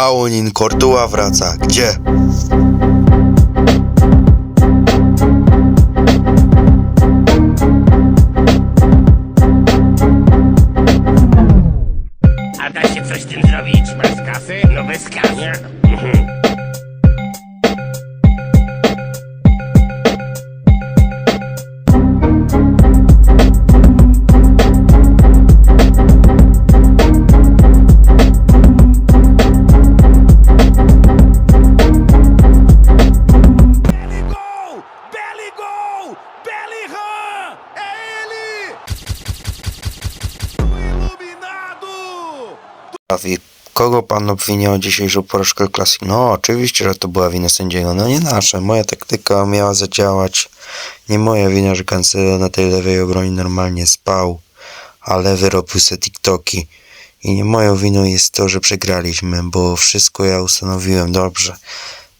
Paunin Kortuła wraca. Gdzie? A da się coś z tym zrobić? Masz kasy? No bez kania. Kogo pan obwiniał dzisiejszą porażkę klasy? No, oczywiście, że to była wina sędziego. No nie nasza. Moja taktyka miała zadziałać. Nie moja wina, że Cancelo na tej lewej obronie normalnie spał, a lewy robił se TikToki. I nie moją winą jest to, że przegraliśmy, bo wszystko ja ustanowiłem dobrze.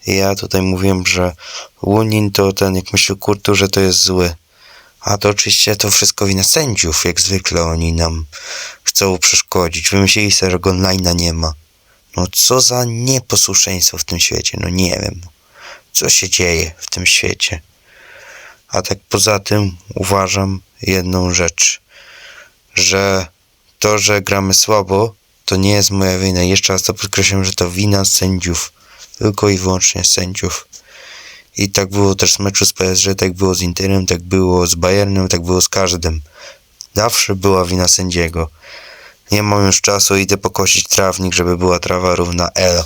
Ja tutaj mówiłem, że Łunin to ten, jak myślił Kurtu, że to jest zły. A to oczywiście to wszystko wina sędziów, jak zwykle oni nam chcą przeszkodzić. Wymyślili sobie, że online'a nie ma. No co za nieposłuszeństwo w tym świecie, no nie wiem. Co się dzieje w tym świecie? A tak poza tym uważam jedną rzecz, że to, że gramy słabo, to nie jest moja wina. Jeszcze raz to podkreślam, że to wina sędziów. Tylko i wyłącznie sędziów. I tak było też z meczu z PSG, tak było z Interem, tak było z Bayernem, tak było z każdym. Zawsze była wina sędziego. Nie mam już czasu, idę pokosić trawnik, żeby była trawa równa Elo.